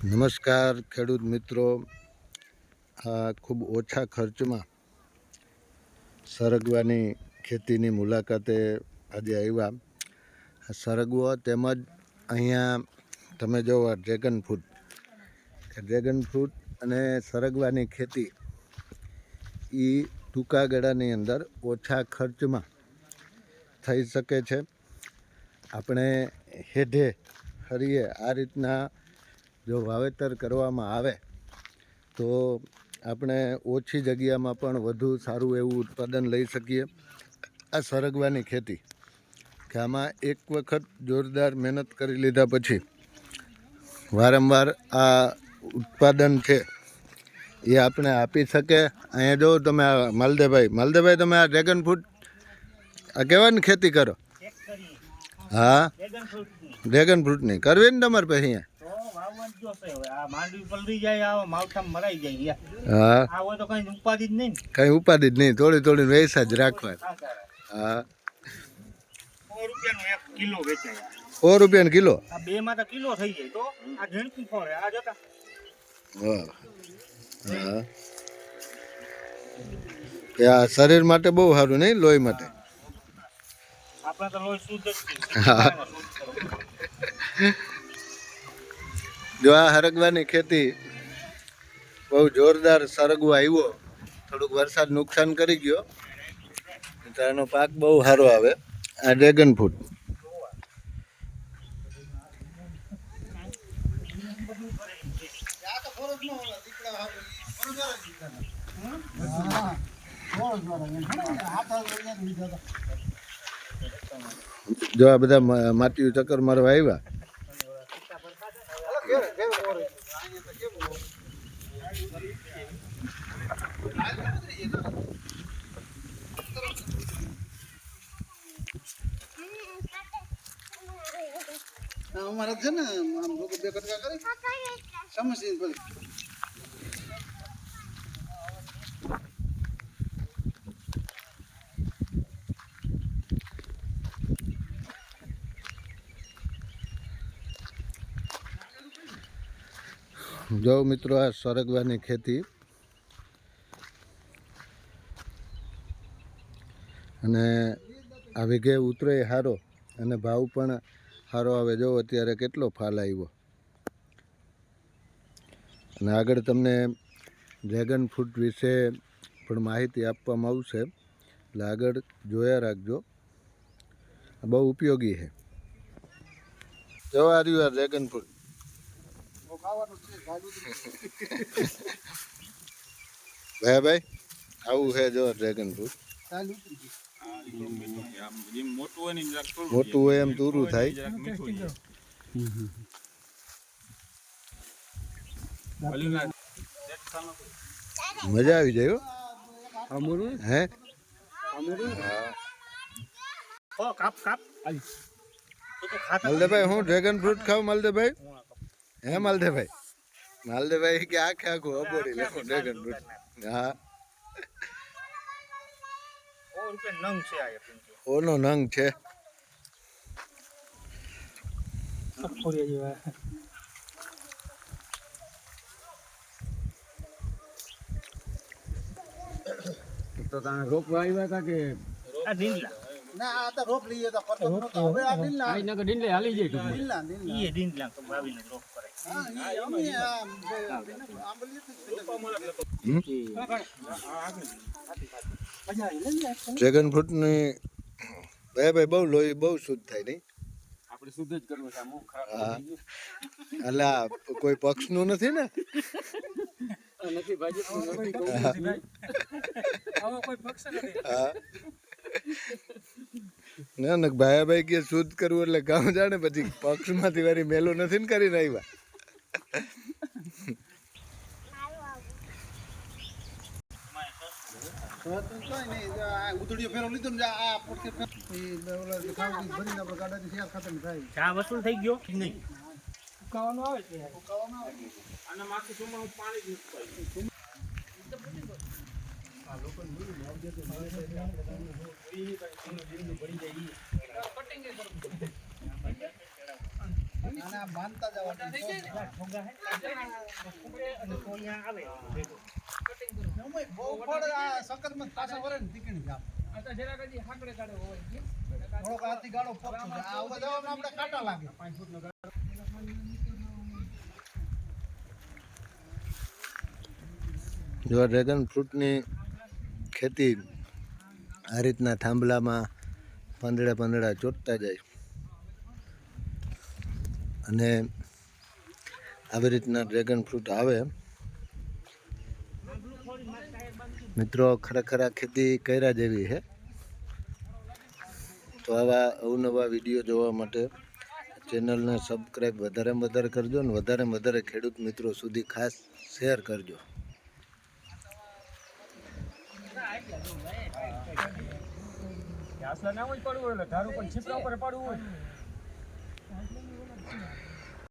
નમસ્કાર, ખેડૂત મિત્રો. આ ખૂબ ઓછા ખર્ચમાં સરગવાની ખેતીની મુલાકાતે આજે આવ્યા. સરગવો તેમજ અહીંયા તમે જો ડ્રેગન ફ્રૂટ ડ્રેગન ફ્રૂટ અને સરગવાની ખેતી એ ટૂંકા ગાળાની અંદર ઓછા ખર્ચમાં થઈ શકે છે. આપણે હેઢે હરીએ આ રીતના જો વાવેતર કરવામાં આવે તો આપણે ઓછી જગ્યામાં પણ વધુ સારું એવું ઉત્પાદન લઈ શકીએ આ સરગવાની ખેતી. કે આમાં એક વખત જોરદાર મહેનત કરી લીધા પછી વારંવાર આ ઉત્પાદન છે એ આપણે આપી શકે. અહીંયા જો તમે આ માલદેભાઈ માલદેભાઈ તમે આ ડ્રેગન ફ્રૂટ આ કહેવાની ખેતી કરો? હા? ડ્રેગન ફ્રૂટની. કરવી ને તમારે પછી અહીંયા? હા આ હોય તો કઈ ઉપાધિ જ નહીં ને. કઈ ઉપાધિ જ નહીં થોડી થોડી વૈસા જ રાખવા આ કરે. હા સો રૂપિયાનો એક કિલો વેચાય આ. સો રૂપિયાનો કિલો આ બે માં તો કિલો થઈ જાય તો આ ઝીણકું ફળે આ જોતા વાહ હા કે આ શરીર માટે બહુ સારું નહીં લોહી માટે આપણે તો લોહી શુદ્ધ જ છે. હા. જો આ હરગવાની ખેતી બહુ જોરદાર સરગવો આવ્યો, થોડુંક વરસાદ નુકસાન કરી ગયો એનો પાક બહુ સારો આવે. આ ડ્રેગન ફ્રૂટ જો આ બધા માટી ચક્કર મારવા આવ્યા. અમારે છે ને આમ લોકો બે કટકા કરે. સમસ્યા પેલી જો મિત્રો, આ સરગવાની ખેતી. અને આ વિઘે ઉતરે સારો અને ભાવ પણ સારો આવે. જો અત્યારે કેટલો ફાલ આવ્યો. અને આગળ તમને ડ્રેગન ફ્રૂટ વિશે પણ માહિતી આપવામાં આવશે. એટલે આગળ જોયા રાખજો. બહુ ઉપયોગી છે. જો આ રહ્યું આ ડ્રેગન ફ્રૂટ. ખાવાનું છે ભાગું ભાઈ ભાઈ આવું છે જો ડ્રેગન ફ્રૂટ ચાલુ મોટું હોય એમ તૂરું થાય મજા આવી જાય હો હે ઓ, કાપ કાપ તો તો ખાતા માલદેભાઈ હું ડ્રેગન ફ્રૂટ ખાવ માલદેભાઈ હે માલદેભાઈ માલદેભાઈ કે આખે આખું અબોરી લેવું ડ્રેગન ફ્રૂટ હા. ઓનો નંગ છે. તો તમે રોકવા આવ્યા હતા કે આ ના આ તો રોપ લઈએ તો પરતો હવે આ ઢીલા આઈ નગર ડીંડલે હાલી જાય ઈ તો વાવીને જ રોપ કરે. હા ઈ અમે આ બે- આંબલીએ તો ડ્રેગન ફ્રૂટની ભાઈ ભાઈ બહુ લોહી બહુ શુદ્ધ થાય નહીં? આપણે શુદ્ધ જ કરવું છે ખરાબ કોઈ પક્ષનું નથી ને? નથી. આવો કોઈ પક્ષ નથી. હા. ના ના ભાઈ ભાઈ કે શુદ્ધ કરવું એટલે ગામ જાણે પછી પક્ષમાંથી વારી મેલો નથી ને કરીને આવ્યા ચા વસૂલ થઈ ગયો નહીં? ઉકાવાનું આવે છે. આના માથે પાણી જ નથી પડતું. આના આ માનતા જવાનું ઠોંગા હે ફૂટે અને તો અહીંયા આવે ભેગો. ઉમેય બહુ ફળ આ સંકટમાં પાછા વરે ને તીકણી જામ આ તો જરાક હજી કાઢે હોય થોડોક હાથી ગાળો પકડું આ ઊભા આપણે કાંટા લાગે જો ડ્રેગન ફ્રૂટની ખેતી આ રીતના થાંભલામાં પાંદડા પાંદડા ચોટતા જાય. અને આવી રીતના ડ્રેગન ફ્રૂટ આવે. મિત્રો, ખરેખર આ ખેતી કર્યા જેવી છે. તો આવા અવનવા વીડિયો જોવા માટે ચેનલને સબસ્ક્રાઈબ વધારેમાં વધારે કરજો અને વધારેમાં વધારે ખેડૂત મિત્રો સુધી ખાસ શેર કરજો. ઘાસલા ના હોય પડવું હોય ધારું પણ છીપરા ઉપર પડવું હોય.